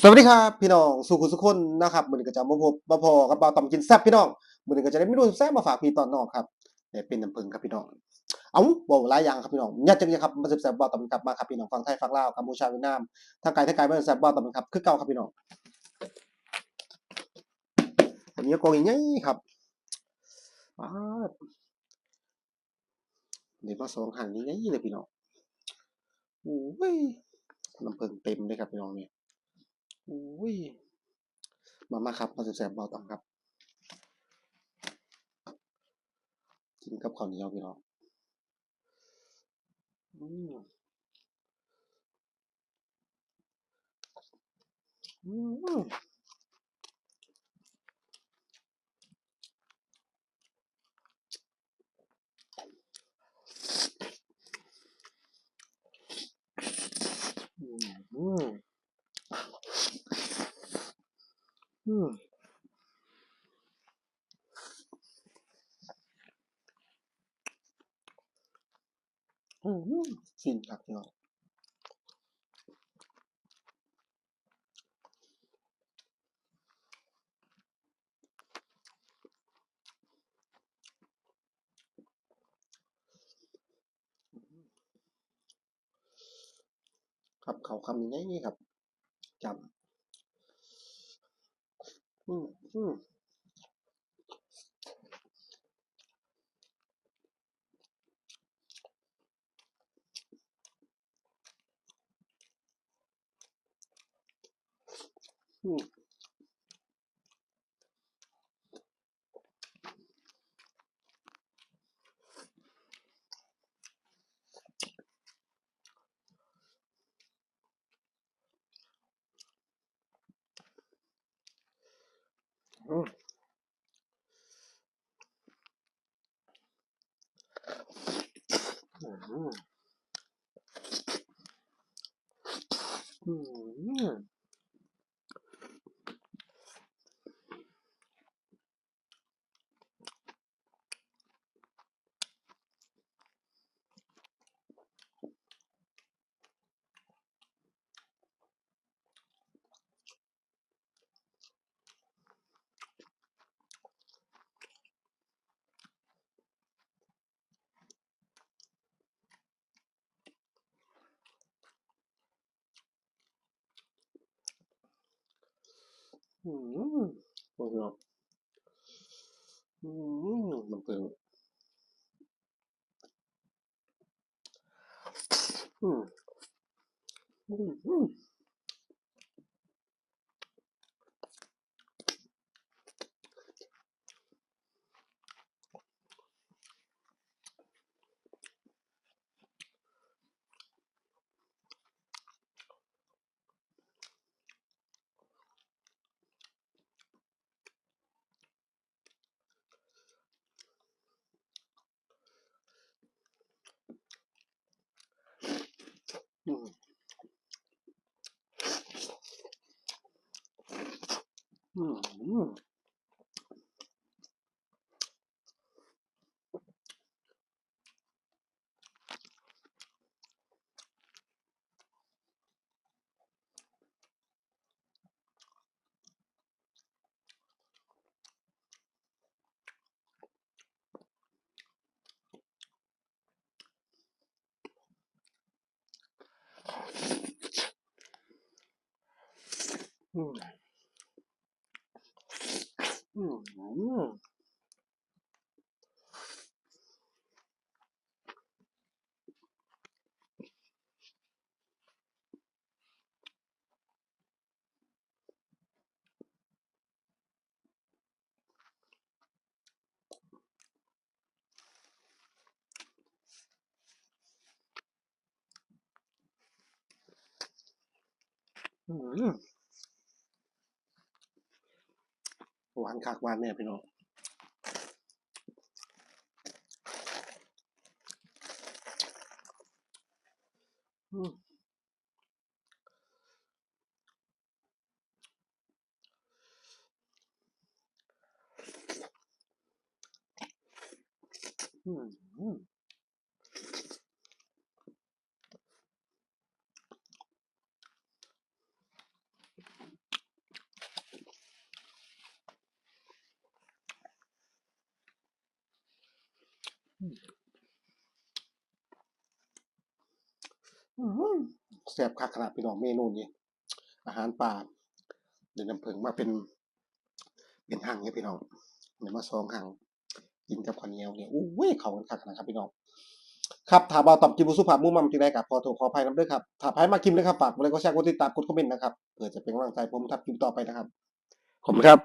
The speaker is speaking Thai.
สวัสดีครับพี่น้องสุขุสุขคนนะครับมื้อนี้ก็จะมาพบมาพอกับบ่าวต่อมกินแซ่บพี่น้องมื้อนี้ก็จะได้เมนูแซ่บมาฝากพี่ตอนนองครับได้เป็นน้ำผึ้งครับพี่น้องเอาบ่หลายอย่างครับพี่น้องยัดจังครับมาแซ่บๆบ่าวต่อมครับมาครับพี่น้องฟังไทยฟังลาวกัมพูชาเวียดนามทางไกลทางไกลมาแซ่บบ่าวต่อมครับคือเก่าครับพี่น้องอันนี้ก็กองใหญ่ๆครับป๊าเดี๋ยวมาสองหันนี้ใหญ่เลยพี่น้องโอ้ยน้ำผึ้งเต็มเลยครับพี่น้องเนี่ย อุ้ยมามาครับมาแซ่บๆเบาต่ำครับ กินกับข้าวเหนียวพี่น้องอืมอืมอืม อืมอืมฟินครับพี่น้องครับเขาคำนี้นี่ครับจำ 嗯嗯。嗯。Ooh. Можна. Напевно. Mm. Mm-hmm. 嗯嗯。嗯。嗯，嗯、う。 หวานคักหวานเนี่ยพี่น้องอืมอืมอืม อื้อหือ แซ่บคักขนาดพี่น้องเมนูนี้ อาหารป่าเดี๋ยวน้ำผึ้งมาเป็น เป็นหั่งเนี่ยพี่น้องเดี๋ยวมาซองหั่งกินกับข้าวเหนียวเนี่ยอู้ยเขากันคักนะครับพี่น้องครับถ้าบ่าตอบกินบ่สุภาพมุ่งมั่นจังได๋ก็ขอโทษขออภัยนำเด้อครับถ้าไผมากินเด้อครับฝากกดไลค์กดแชร์กดติดตามกดคอมเมนต์นะครับเพื่อจะเป็นกำลังใจผมทำคลิปต่อไปนะครับขอบคุณครับ